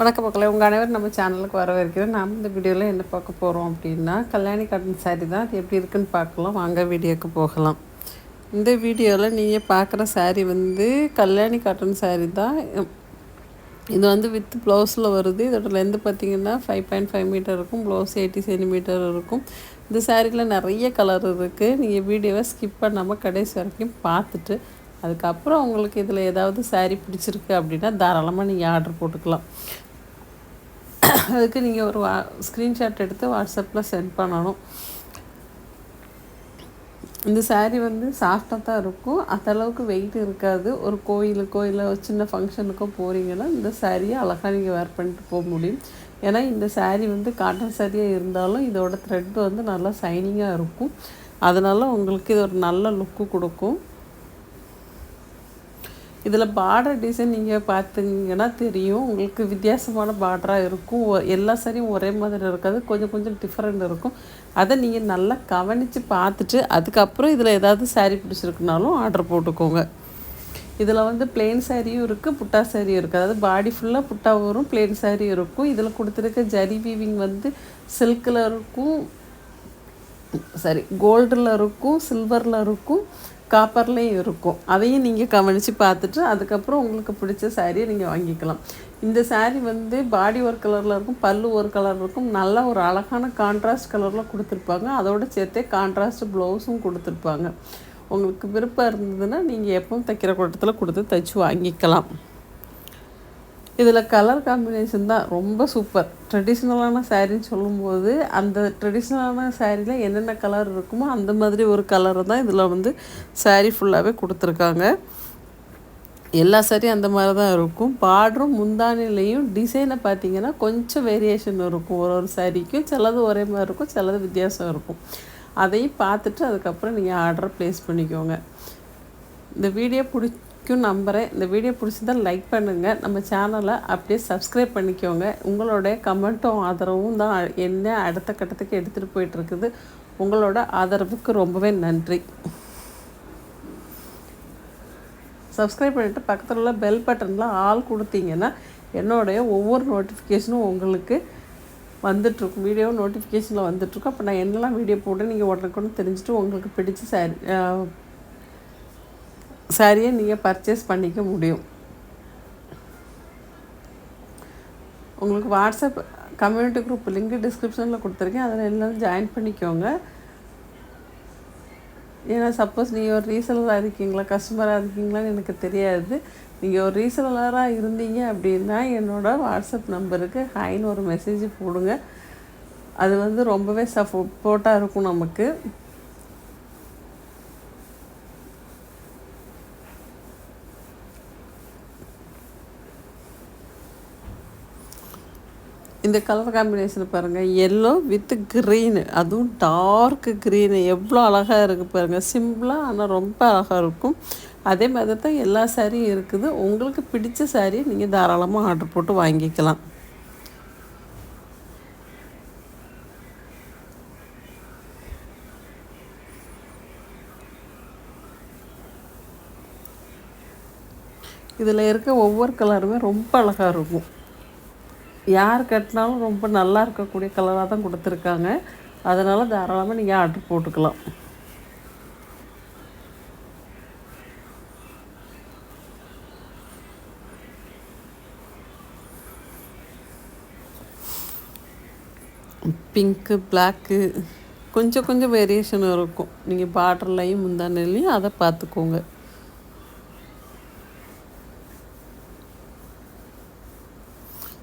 வணக்கம் மக்களை உங்கள் அனைவரும் நம்ம சேனலுக்கு வர வரைக்கிறோம் நாம் இந்த வீடியோவில் என்ன பார்க்க போகிறோம் அப்படின்னா கல்யாணி காட்டன் சாரீ தான். அது எப்படி இருக்குன்னு பார்க்கலாம். வாங்க வீடியோக்கு போகலாம். இந்த வீடியோவில் நீங்கள் பார்க்குற சாரீ வந்து கல்யாணி காட்டன் சாரீ தான். இது வந்து வித் ப்ளவுஸில் வருது. இதோட லென்த்து பார்த்திங்கன்னா ஃபைவ் பாயிண்ட் ஃபைவ் மீட்டர் இருக்கும். ப்ளவுஸ் எயிட்டி சென்டிமீட்டர் இருக்கும். இந்த சாரீயில் நிறைய கலர் இருக்குது நீங்கள் வீடியோவை ஸ்கிப் பண்ணாமல் கடைசி வரைக்கும் பார்த்துட்டு அதுக்கப்புறம் உங்களுக்கு இதில் ஏதாவது சாரீ பிடிச்சிருக்கு அப்படின்னா தாராளமாக நீங்கள் ஆர்டர் போட்டுக்கலாம். அதுக்கு நீங்கள் ஒரு வா ஸ்க்ரீன்ஷாட் எடுத்து வாட்ஸ்அப்பில் சென்ட் பண்ணணும். இந்த சாரீ வந்து சாஃப்டாக தான் இருக்கும். அந்தளவுக்கு வெயிட் இருக்காது. ஒரு கோயிலுக்கோ இல்லை ஒரு சின்ன ஃபங்க்ஷனுக்கோ போகிறீங்கன்னா இந்த சாரியை அழகாக நீங்கள் வேர் பண்ணிட்டு போக முடியும். ஏன்னா இந்த சாரீ வந்து காட்டன் சாரியாக இருந்தாலும் இதோட த்ரெட் வந்து நல்லா சைனிங்காக இருக்கும். அதனால் உங்களுக்கு இது ஒரு நல்ல லுக்கு கொடுக்கும். இதில் பார்டர் டிசைன் நீங்கள் பார்த்தீங்கன்னா தெரியும். உங்களுக்கு வித்தியாசமான பார்டராக இருக்கும். எல்லா சரியும் ஒரே மாதிரி இருக்காது. கொஞ்சம் கொஞ்சம் டிஃப்ரெண்ட் இருக்கும். அதை நீங்கள் நல்லா கவனித்து பார்த்துட்டு அதுக்கப்புறம் இதில் ஏதாவது சாரீ பிடிச்சிருக்குனாலும் ஆர்டர் போட்டுக்கோங்க. இதில் வந்து பிளெயின் சாரியும் இருக்குது புட்டா சாரியும் இருக்குது. அதாவது பாடி ஃபுல்லாக புட்டா வரும் பிளெயின் சாரியும் இருக்கும். இதில் கொடுத்துருக்க ஜரி வீவிங் வந்து சில்கில் இருக்கும். சாரி கோல்டில் இருக்கும் சில்வரில் இருக்கும். காப்பர்லேயும் இருக்கும். அதையும் நீங்கள் கவனித்து பார்த்துட்டு அதுக்கப்புறம் உங்களுக்கு பிடிச்ச சாரியை நீங்கள் வாங்கிக்கலாம். இந்த சாரீ வந்து பாடி ஒரு கலரில் இருக்கும் பல்லு ஒரு கலர் இருக்கும். நல்ல ஒரு அழகான கான்ட்ராஸ்ட் கலரில் கொடுத்துருப்பாங்க. அதோடு சேர்த்தே கான்ட்ராஸ்ட் ப்ளவுஸும் கொடுத்துருப்பாங்க. உங்களுக்கு விருப்பம் இருந்ததுன்னா நீங்கள் எப்பவும் தைக்கிற கூட்டத்தில் கொடுத்து தைச்சி வாங்கிக்கலாம். இதில் கலர் காம்பினேஷன் தான் ரொம்ப சூப்பர் ட்ரெடிஷ்னலான சாரின்னு சொல்லும்போது அந்த ட்ரெடிஷ்னலான சாரியில் என்னென்ன கலர் இருக்குமோ அந்த மாதிரி ஒரு கலரை தான் இதில் வந்து சாரீ ஃபுல்லாகவே கொடுத்துருக்காங்க. எல்லா சாரியும் அந்த மாதிரி தான் இருக்கும். பார்டரும் முந்தானிலையும் டிசைனை பார்த்திங்கன்னா கொஞ்சம் வேரியேஷன் இருக்கும். ஒரு ஒரு சாரிக்கும் சிலது ஒரே மாதிரி இருக்கும் சிலது வித்தியாசம் இருக்கும். அதையும் பார்த்துட்டு அதுக்கப்புறம் நீங்கள் ஆர்டரை ப்ளேஸ் பண்ணிக்கோங்க. இந்த வீடியோ பிடிச்சி பிடிக்கும் நம்புகிறேன் இந்த வீடியோ பிடிச்சிருந்தால் லைக் பண்ணுங்கள் நம்ம சேனலை அப்படியே சப்ஸ்கிரைப் பண்ணிக்கோங்க. உங்களோட கமெண்ட்டும் ஆதரவும் தான் என்ன அடுத்த கட்டத்துக்கு எடுத்துகிட்டு போயிட்டுருக்குது. உங்களோட ஆதரவுக்கு ரொம்பவே நன்றி. சப்ஸ்கிரைப் பண்ணிவிட்டு பக்கத்தில் உள்ள பெல் பட்டனில் ஆள் கொடுத்தீங்கன்னா என்னுடைய ஒவ்வொரு நோட்டிஃபிகேஷனும் உங்களுக்கு வந்துட்ருக்கும் வீடியோ நோட்டிஃபிகேஷனில் வந்துட்ருக்கும் அப்போ நான் என்னெல்லாம் வீடியோ போட்டு நீங்கள் உடனுக்குன்னு தெரிஞ்சுட்டு உங்களுக்கு பிடிச்ச சாரி சாரியை நீங்கள் பர்ச்சேஸ் பண்ணிக்க முடியும். உங்களுக்கு வாட்ஸ்அப் கம்யூனிட்டி குரூப் லிங்க் டிஸ்கிரிப்ஷனில் கொடுத்துருக்கேன். அதில் எல்லோரும் ஜாயின் பண்ணிக்கோங்க. ஏன்னா சப்போஸ் நீங்கள் ஒரு ரீசலராக இருக்கீங்களா கஸ்டமராக இருக்கீங்களான்னு எனக்கு தெரியாது. நீங்கள் ஒரு ரீசலராக இருந்தீங்க அப்படின்னா என்னோடய வாட்ஸ்அப் நம்பருக்கு ஹைன்னு ஒரு மெசேஜ் போடுங்க. அது வந்து ரொம்பவே சப்போர்ட்டாக இருக்கும் நமக்கு. இந்த கலர் காம்பினேஷனை பாருங்கள் எல்லோ வித் க்ரீனு அதுவும் டார்க்கு க்ரீனு எவ்வளோ அழகாக இருக்குது பாருங்கள் சிம்பிளாக ஆனால் ரொம்ப அழகாக இருக்கும். அதே மாதிரி தான் எல்லா சாரியும் இருக்குது. உங்களுக்கு பிடிச்ச சாரியை நீங்கள் தாராளமாக ஆர்டர் போட்டு வாங்கிக்கலாம். இதில் இருக்க ஒவ்வொரு கலருமே ரொம்ப அழகாக இருக்கும். யார் கட்டினாலும் ரொம்ப நல்லா இருக்கக்கூடிய கலராக தான் கொடுத்துருக்காங்க. அதனால் தாராளமாக நீங்கள் ஆர்டர் போட்டுக்கலாம். பிங்க்கு பிளாக்கு கொஞ்சம் கொஞ்சம் வேரியேஷன் இருக்கும். நீங்கள் பார்டர்லையும் முந்தானிலையும் அதை பார்த்துக்கோங்க.